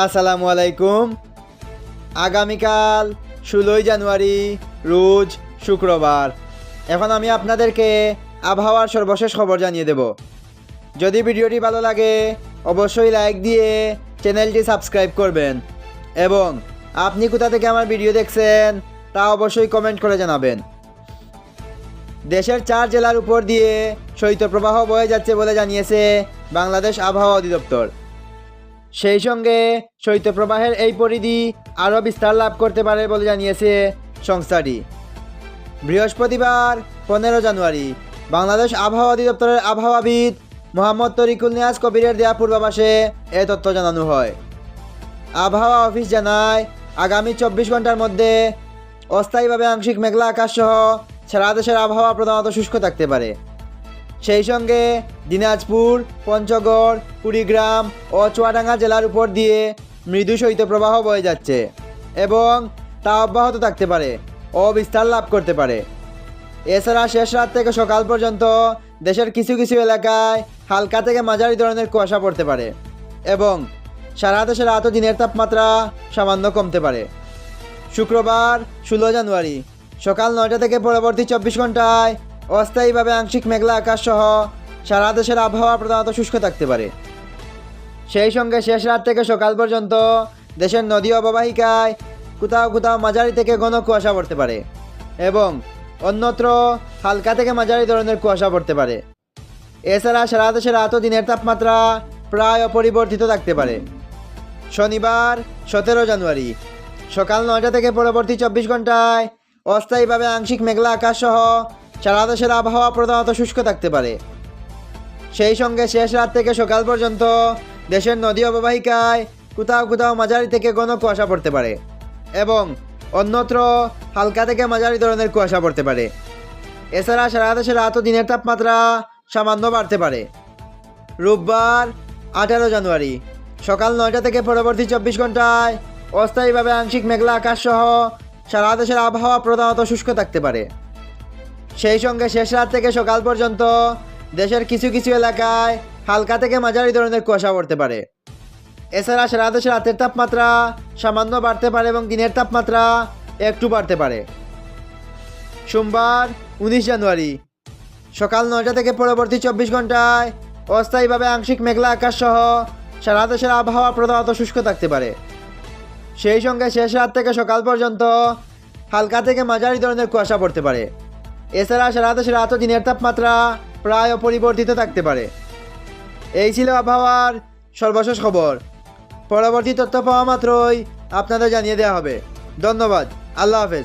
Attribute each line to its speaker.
Speaker 1: আসসালামু আলাইকুম। আগামীকাল ষোলোই জানুয়ারি, রোজ শুক্রবার। এখন আমি আপনাদেরকে আবহাওয়ার সর্বশেষ খবর জানিয়ে দেব। যদি ভিডিওটি ভালো লাগে, অবশ্যই লাইক দিয়ে চ্যানেলটি সাবস্ক্রাইব করবেন। এবং আপনি কোথা থেকে আমার ভিডিও দেখছেন, তা অবশ্যই কমেন্ট করে জানাবেন। দেশের চার জেলার উপর দিয়ে শৈত্যপ্রবাহ বয়ে যাচ্ছে বলে জানিয়েছে বাংলাদেশ আবহাওয়া অধিদপ্তর। সেই সঙ্গে শৈত্যপ্রবাহের এই পরিধি আরও বিস্তার লাভ করতে পারে বলে জানিয়েছে সংস্থাটি। বৃহস্পতিবার পনেরো জানুয়ারি বাংলাদেশ আবহাওয়া অধিদপ্তরের আবহাওয়াবিদ মোহাম্মদ তরিকুল নিয়াজ কবিরের দেয়া পূর্বাভাসে এ তথ্য জানানো হয়। আবহাওয়া অফিস জানায়, আগামী চব্বিশ ঘণ্টার মধ্যে অস্থায়ীভাবে আংশিক মেঘলা আকাশ সহ সারা দেশের আবহাওয়া প্রধানত শুষ্ক থাকতে পারে। সেই সঙ্গে দিনাজপুর, পঞ্চগড়, কুড়িগ্রাম ও চুয়াডাঙ্গা জেলার উপর দিয়ে মৃদু শৈত্যপ্রবাহ বয়ে যাচ্ছে এবং তা অব্যাহত থাকতে পারে ও বিস্তার লাভ করতে পারে। এছাড়া শেষ রাত থেকে সকাল পর্যন্ত দেশের কিছু কিছু এলাকায় হালকা থেকে মাঝারি ধরনের কুয়াশা পড়তে পারে এবং সারা দেশের রাত ও দিনের তাপমাত্রা সামান্য কমতে পারে। শুক্রবার, ষোলো জানুয়ারি সকাল নয়টা থেকে পরবর্তী চব্বিশ ঘন্টায় অস্থায়ীভাবে আংশিক মেঘলা আকাশ সহ সারা দেশের আবহাওয়া প্রধানত শুষ্ক থাকতে পারে। সেই সঙ্গে শেষ রাত থেকে সকাল পর্যন্ত দেশের নদী অববাহিকায় কোথাও কোথাও মাঝারি থেকে ঘন কুয়াশা পড়তে পারে এবং অন্যত্র হালকা থেকে মাঝারি ধরনের কুয়াশা পড়তে পারে। এছাড়া সারা দেশের রাত দিনের তাপমাত্রা প্রায় অপরিবর্তিত থাকতে পারে। শনিবার সতেরো জানুয়ারি, সকাল নয়টা থেকে পরবর্তী চব্বিশ ঘন্টায় অস্থায়ীভাবে আংশিক মেঘলা আকাশ সহ সারা দেশের আবহাওয়া প্রধানত শুষ্ক থাকতে পারে। সেই সঙ্গে শেষ রাত থেকে সকাল পর্যন্ত দেশের নদী অববাহিকায় কোথাও কোথাও মাঝারি থেকে ঘন কুয়াশা পড়তে পারে এবং অন্যত্র হালকা থেকে মাঝারি ধরনের কুয়াশা পড়তে পারে। এছাড়া সারা দেশের রাত ও দিনের তাপমাত্রা সামান্য বাড়তে পারে। রোববার আঠারো জানুয়ারি, সকাল নয়টা থেকে পরবর্তী চব্বিশ ঘন্টায় অস্থায়ীভাবে আংশিক মেঘলা আকাশ সহ সারা দেশের আবহাওয়া প্রধানত শুষ্ক থাকতে পারে। সেই সঙ্গে শেষ রাত থেকে সকাল পর্যন্ত দেশের কিছু কিছু এলাকায় হালকা থেকে মাঝারি ধরনের কুয়াশা পড়তে পারে। এছাড়া সারা দেশে রাতের তাপমাত্রা সামান্য বাড়তে পারে এবং দিনের তাপমাত্রা একটু বাড়তে পারে। সোমবার উনিশ জানুয়ারি, সকাল নয়টা থেকে পরবর্তী চব্বিশ ঘন্টায় অস্থায়ীভাবে আংশিক মেঘলা আকাশ সহ সারা দেশের আবহাওয়া প্রধানত শুষ্ক থাকতে পারে। সেই সঙ্গে শেষ রাত থেকে সকাল পর্যন্ত হালকা থেকে মাঝারি ধরনের কুয়াশা পড়তে পারে। এছাড়া সারা দেশের রাত তাপমাত্রা প্রায় অপরিবর্তিত থাকতে পারে। এই ছিল আবহাওয়ার সর্বশেষ খবর। পরবর্তী তথ্য পাওয়া মাত্রই আপনাদের জানিয়ে দেওয়া হবে। ধন্যবাদ। আল্লাহ হাফেজ।